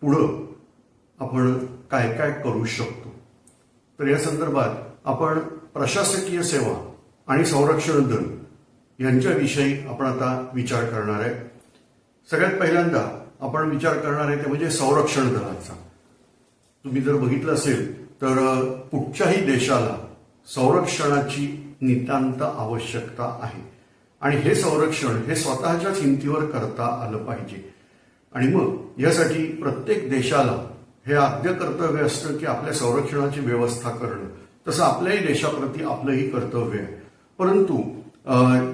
पुढं आपण काय काय करू शकतो. तर या संदर्भात आपण प्रशासकीय सेवा आणि संरक्षण दल यांच्याविषयी आपण आता विचार करणार आहे. सगळ्यात पहिल्यांदा आपण विचार करणार आहे ते म्हणजे संरक्षण दलाचा. तुम्ही जर बघितलं असेल तर कुठच्याही देशाला संरक्षणाची नितांत आवश्यकता आहे. आणि हे संरक्षण हे स्वतःच्या हिमतीवर करता आलं पाहिजे. आणि मग यासाठी प्रत्येक देशाला हे आद्य कर्तव्य असतं की आपल्या संरक्षणाची व्यवस्था करणं. तसं आपल्याही देशाप्रती आपलंही कर्तव्य आहे. परंतु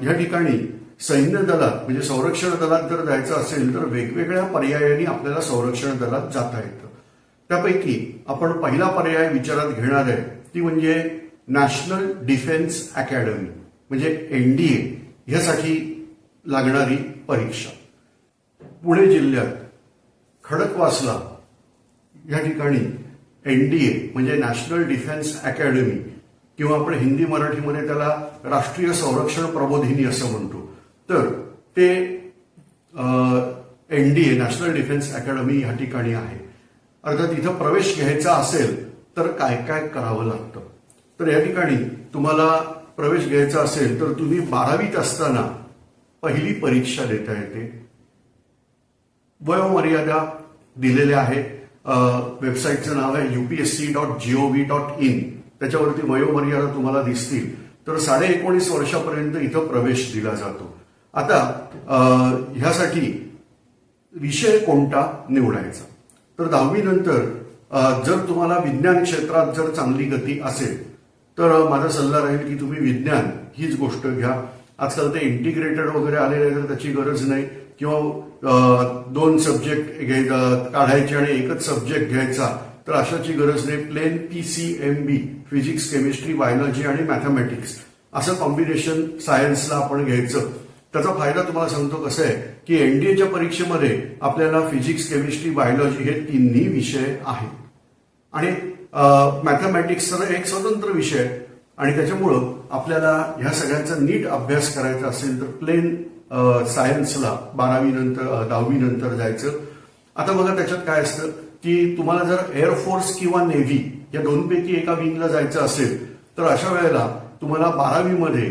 या ठिकाणी सैन्य दलात म्हणजे संरक्षण दलात जर जायचं असेल तर वेगवेगळ्या पर्यायांनी आपल्याला संरक्षण दलात जाता येतं. त्यापैकी आपण पहिला पर्याय विचारात घेणार आहे ती म्हणजे नॅशनल डिफेन्स अकॅडमी म्हणजे एनडीए ह्यासाठी लागणारी परीक्षा. पुणे जिल्ह्यात खडकवासला या ठिकाणी एन डी ए म्हणजे नॅशनल डिफेन्स अकॅडमी किंवा आपण हिंदी मराठीमध्ये त्याला राष्ट्रीय संरक्षण प्रबोधिनी असं म्हणतो. तर ते N D A national defence academy या ठिकाणी आहे. अर्थात इथं प्रवेश घ्यायचा असेल तर काय काय करावं लागतं? तर या ठिकाणी तुम्हाला प्रवेश घ्यायचा असेल तर तुम्ही बारावीत असताना पहिली परीक्षा देता येते. वयोमर्यादा दिलेल्या आहे वेबसाईटचं नाव आहे UPSC dot GOV dot in त्याच्यावरती वयोमर्यादा तुम्हाला दिसतील. तर साडे एकोणीस वर्षापर्यंत इथं प्रवेश दिला जातो. आता ह्यासाठी विषय कोणता निवडायचा? तर दहावी नंतर जर तुम्हाला विज्ञान क्षेत्रात जर चांगली गती असेल तर माझा सल्ला राहील की तुम्ही विज्ञान हीच गोष्ट घ्या. आजकाल ते इंटिग्रेटेड वगैरे आलेले तर त्याची गरज नाही. किंवा दोन सब्जेक्ट काढायचे आणि एकच सब्जेक्ट घ्यायचा तर अशाची गरज नाही. Plain P C M B physics chemistry biology आणि मॅथमॅटिक्स असं कॉम्बिनेशन सायन्सला आपण घ्यायचं. त्याचा फायदा तुम्हाला सांगतो कसं आहे की एनडीएच्या परीक्षेमध्ये आपल्याला फिजिक्स केमिस्ट्री बायोलॉजी हे तिन्ही विषय आहेत. आणि मॅथमॅटिक्सचा तर एक स्वतंत्र विषय आणि त्याच्यामुळं आपल्याला ह्या सगळ्यांचा नीट अभ्यास करायचा असेल तर प्लेन सायन्सला बारावी नंतर दहावी नंतर जायचं. आता बघा त्याच्यात काय असतं की तुम्हाला जर एअरफोर्स किंवा नेव्ही या दोनपैकी एका विंगला जायचं असेल तर अशा वेळेला तुम्हाला बारावीमध्ये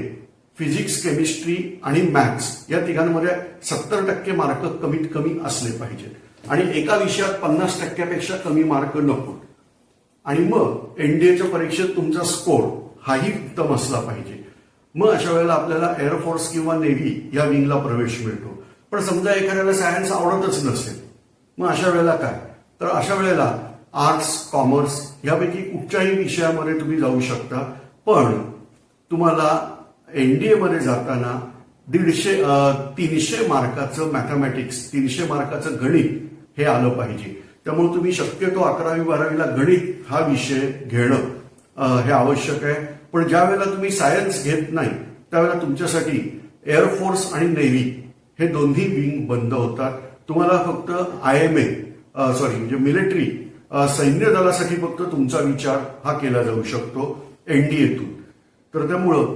फिजिक्स केमिस्ट्री आणि मॅथ्स या तिघांमध्ये सत्तर टक्के मार्क कमीत कमी असले पाहिजेत. आणि एका विषयात पन्नास टक्क्यापेक्षा कमी मार्क नको. आणि मग एनडीएच्या परीक्षेत तुमचा स्कोर हाही उत्तम असला पाहिजे. मग अशा वेळेला आपल्याला एअरफोर्स किंवा नेव्ही या विंगला प्रवेश मिळतो. पण समजा एखाद्याला सायन्स आवडतच नसेल मग अशा वेळेला काय? तर अशा वेळेला आर्ट्स कॉमर्स यापैकी कुठच्याही विषयामध्ये तुम्ही जाऊ शकता. पण तुम्हाला एन डी एमध्ये जाताना दीडशे तीनशे मार्काचं मॅथमॅटिक्स तीनशे मार्काचं गणित हे आलं पाहिजे. त्यामुळे तुम्ही शक्यतो अकरावी बारावीला गणित हा विषय घेणं हे आवश्यक आहे. पण ज्या वेळेला तुम्ही सायन्स घेत नाही त्यावेळेला तुमच्यासाठी एअरफोर्स आणि नेव्ही हे दोन्ही विंग बंद होतात. तुम्हाला फक्त आय एम ए सॉरी म्हणजे मिलिटरी सैन्य दलासाठी फक्त तुमचा विचार हा केला जाऊ शकतो एनडीएतून तर त्यामुळं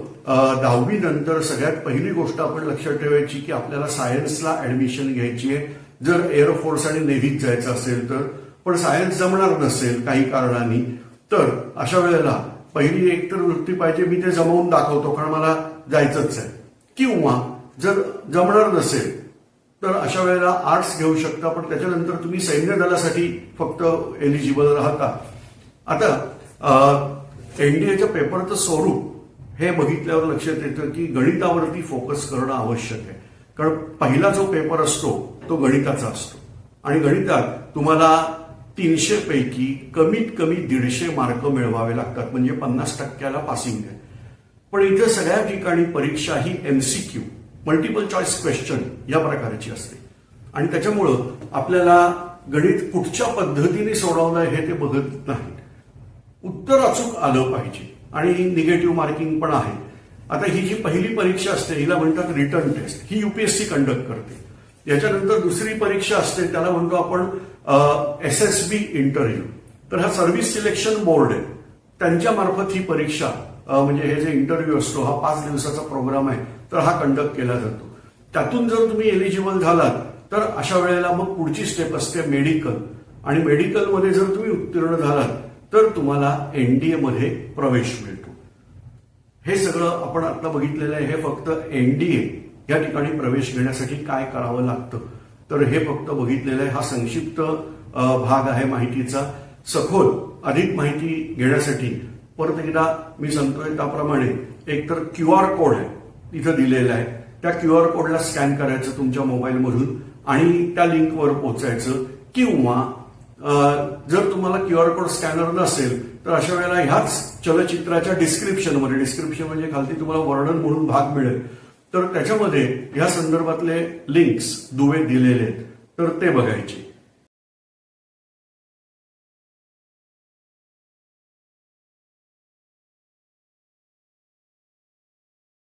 दहावी नंतर सगळ्यात पहिली गोष्ट आपण लक्षात ठेवायची की आपल्याला सायन्सला ऍडमिशन घ्यायची आहे. जर एअरफोर्स आणि नेव्हीत जायचं असेल तर पण सायन्स जमणार नसेल काही कारणांनी तर अशा वेळेला पहिली एक तर वृत्ती पाहिजे मी ते जमवून दाखवतो कारण मला जायचंच आहे. किंवा जर जमणार नसेल तर अशा वेळेला आर्ट्स घेऊ शकता पण त्याच्यानंतर तुम्ही सैन्य दलासाठी फक्त एलिजिबल राहता. आता एनडीएच्या पेपरचं स्वरूप हे बघितल्यावर लक्षात येतं की गणितावरती फोकस करणं आवश्यक आहे. कारण पहिला जो पेपर असतो तो गणिताचा असतो. आणि गणितात तुम्हाला तीनशे पैकी कमीत कमी दीडशे मार्क मिळवावे लागतात. म्हणजे पन्नास टक्क्याला पासिंग आहे. पण इथे सगळ्या ठिकाणी परीक्षा ही एमसीक्यू मल्टिपल चॉईस क्वेश्चन या प्रकारची असते. आणि त्याच्यामुळं आपल्याला गणित कुठच्या पद्धतीने सोडवलंय हे ते बघत नाही. उत्तर अचूक आलं पाहिजे. आणि निगेटिव्ह मार्किंग पण आहे. आता ही जी पहिली परीक्षा असते हिला म्हणतात रिटर्न टेस्ट ही युपीएससी कंडक्ट करते. याच्यानंतर दुसरी परीक्षा असते त्याला म्हणतो आपण एस एस बी इंटरव्ह्यू तर हा सर्व्हिस सिलेक्शन बोर्ड आहे. त्यांच्या मार्फत ही परीक्षा म्हणजे हे जे इंटरव्ह्यू असतो हा पाच दिवसाचा प्रोग्राम आहे तर हा कंडक्ट केला जातो. त्यातून जर तुम्ही एलिजिबल झालात तर अशा वेळेला मग पुढची स्टेप असते मेडिकल आणि मेडिकलमध्ये जर तुम्ही उत्तीर्ण झालात तर तुम्हाला एनडीए मध्ये प्रवेश मिळतो. हे सगळं आपण आता बघितलेलं आहे. हे फक्त एनडीए या ठिकाणी प्रवेश घेण्यासाठी काय करावं लागतं? तर हे फक्त बघितलेलं आहे. हा संक्षिप्त भाग आहे माहितीचा. सखोल अधिक माहिती घेण्यासाठी परत एकदा मी सांगतोय त्याप्रमाणे एक तर क्यू आर कोड आहे इथं दिलेला आहे. त्या क्यू आर कोडला स्कॅन करायचं तुमच्या मोबाईलमधून आणि त्या लिंकवर पोहोचायचं किंवा जर तुम्हाला क्यू आर कोड स्कॅनर नसेल तर अशा वेळेला ह्याच चलचित्राच्या डिस्क्रिप्शनमध्ये डिस्क्रिप्शन म्हणजे खालती तुम्हाला वर्णन म्हणून भाग मिळेल. तर त्याच्यामध्ये या संदर्भातले लिंक्स दुवे दिलेले आहेत. तर ते बघायचे.